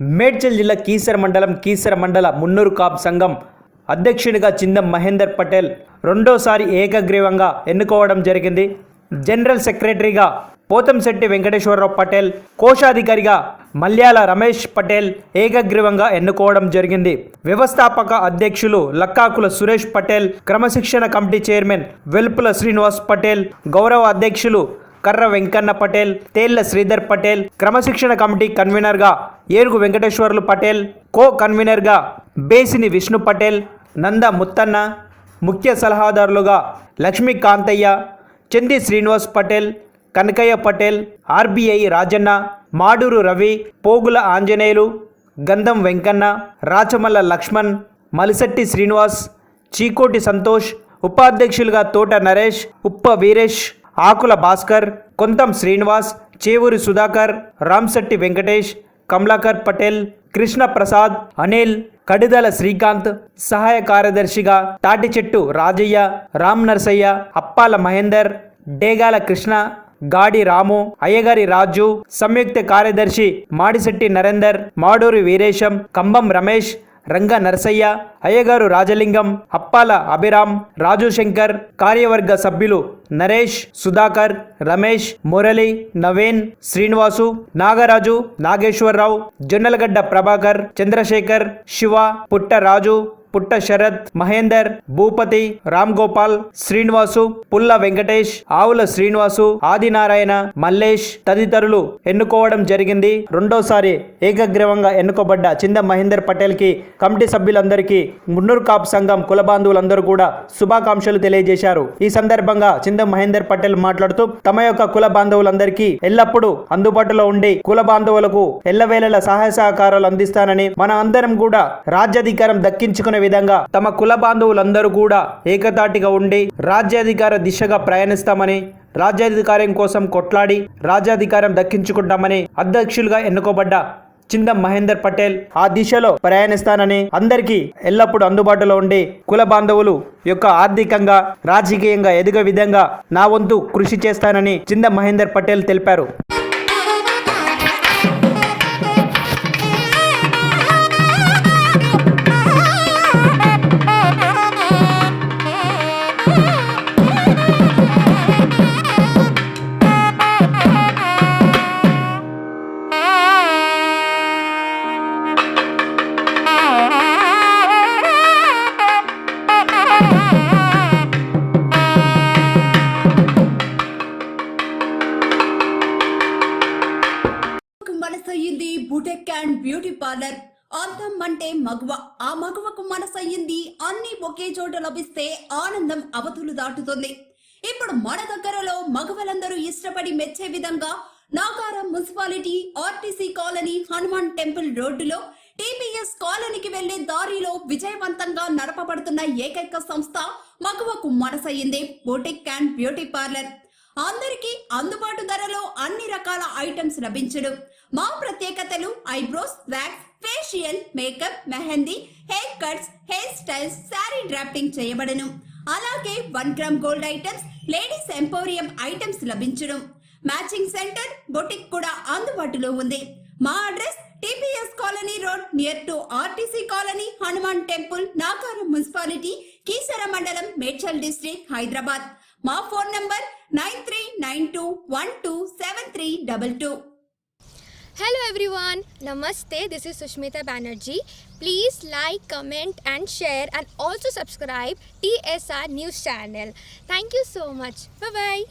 మేడ్చల్ జిల్లా కీసర మండలం కీసర మండల మున్నూరు కాప్ సంఘం అధ్యక్షునిగా చిందం మహేందర్ పటేల్ రెండోసారి ఏకగ్రీవంగా ఎన్నుకోవడం జరిగింది. జనరల్ సెక్రటరీగా పోతంశెట్టి వెంకటేశ్వరరావు పటేల్ కోశాధికారిగా మల్యాల రమేష్ పటేల్ ఏకగ్రీవంగా ఎన్నుకోవడం జరిగింది. వ్యవస్థాపక అధ్యక్షులు లక్కాకుల సురేష్ పటేల్ క్రమశిక్షణ కమిటీ చైర్మన్ వెల్పుల శ్రీనివాస్ పటేల్ గౌరవ అధ్యక్షులు కర్ర వెంకన్న పటేల్ తేళ్ళ శ్రీధర్ పటేల్ క్రమశిక్షణ కమిటీ కన్వీనర్గా ఏరుగు వెంకటేశ్వర్లు పటేల్ కో కన్వీనర్గా బేసిని విష్ణు పటేల్ నంద ముత్తన్న ముఖ్య సలహాదారులుగా లక్ష్మీ కాంతయ్య చంది శ్రీనివాస్ పటేల్ కనకయ్య పటేల్ ఆర్బీఐ రాజన్న మాడూరు రవి పోగుల ఆంజనేయులు గంధం వెంకన్న రాచమల్ల లక్ష్మణ్ మలిశెట్టి శ్రీనివాస్ చీకోటి సంతోష్ ఉపాధ్యక్షులుగా తోట నరేష్ ఉప్ప వీరేష్ ఆకుల భాస్కర్ కొంతం శ్రీనివాస్ చేవూరి సుధాకర్ రామ్శెట్టి వెంకటేష్ కమలాకర్ పటేల్ కృష్ణ ప్రసాద్ అనిల్ కడిదల శ్రీకాంత్ సహాయ కార్యదర్శిగా తాటిచెట్టు రాజయ్య రామ్ నరసయ్య అప్పాల మహేందర్ డేగాల కృష్ణ గాడి రాము అయ్యగారి రాజు సంయుక్త కార్యదర్శి మాడిశెట్టి నరేందర్ మాడూరి వీరేశం కంబం రమేష్ రంగ నరసయ్య అయ్యగారు రాజలింగం అప్పాల అభిరామ్ రాజు శంకర్ కార్యవర్గ సభ్యులు నరేష్ సుధాకర్ రమేష్ మురళి నవీన్ శ్రీనివాసు నాగరాజు నాగేశ్వరరావు జొన్నలగడ్డ ప్రభాకర్ చంద్రశేఖర్ శివ పుట్టరాజు పుట్ట శరత్ మహేందర్ భూపతి రామ్ గోపాల్ శ్రీనివాసు పుల్ల వెంకటేష్ ఆవుల శ్రీనివాసు ఆదినారాయణ మల్లేష్ తదితరులు ఎన్నుకోవడం జరిగింది. రెండోసారి ఏకగ్రీవంగా ఎన్నుకోబడ్డ చింద మహేందర్ పటేల్కి కమిటీ సభ్యులందరికీ మున్నూరు కాప్ సంఘం కుల బాంధవులందరూ కూడా శుభాకాంక్షలు తెలియజేశారు. ఈ సందర్భంగా చింద మహేందర్ పటేల్ మాట్లాడుతూ తమ యొక్క కుల బాంధవులందరికీ ఎల్లప్పుడూ అందుబాటులో ఉండి కుల బాంధవులకు ఎల్లవేళల సహాయ సహకారాలు అందిస్తానని మన అందరం కూడా రాజ్యాధికారం దక్కించుకునే విధంగా తమ కుల బాంధవులందరూ కూడా ఏకతాటిగా ఉండి రాజ్యాధికార దిశగా ప్రయాణిస్తామని రాజ్యాధికారం కోసం కొట్లాడి రాజ్యాధికారం దక్కించుకుంటామని అధ్యక్షులుగా ఎన్నుకోబడ్డ చిందం మహేందర్ పటేల్ ఆ దిశలో ప్రయాణిస్తానని అందరికీ ఎల్లప్పుడూ అందుబాటులో ఉండి కుల బాంధవులు యొక్క ఆర్థికంగా రాజకీయంగా ఎదిగే విధంగా నా వంతు కృషి చేస్తానని చిందం మహేందర్ పటేల్ తెలిపారు. మనసయ్యింది బుటెక్ అండ్ బ్యూటీ పార్లర్. అందం అంటే మగువ. ఆ మగువకు మనసయ్యింది అన్ని ఒకే చోట లభిస్తే ఆనందం అవతులు దాటుతుంది. ఇప్పుడు మన దగ్గరలో మగవలందరూ ఇష్టపడి మెచ్చే విధంగా Nagaram municipality RTC colony Hanuman temple రోడ్డులో టీపీఎస్ కాలనీకి వెళ్ళే దారిలో విజయవంతంగా నడపబడుతున్న ఏకైక సంస్థ మగువకు మనసయ్యింది బుటెక్ అండ్ బ్యూటీ పార్లర్. అందరికీ అందుబాటు ధరలో అన్ని రకాల ఐటమ్స్ లభించడం. మా ప్రత్యేకతలు eyebrows wax facial makeup mehndi hair cuts hair styles sari drafting చేయబడను. అలాగే one gram gold items ladies emporium items లభించడం. మ్యాచింగ్ సెంటర్ బొటిక్ కూడా అందుబాటులో ఉంది. మా address TPS colony road near to RTC colony Hanuman temple Nagaram municipality Keesara మండలం Medchal district Hyderabad. మా phone number nine three nine two one two seven three double two Hello everyone, Namaste. This is Sushmita Banerjee. Please like, comment, and share, and also subscribe TSR News channel. Thank you so much. Bye bye.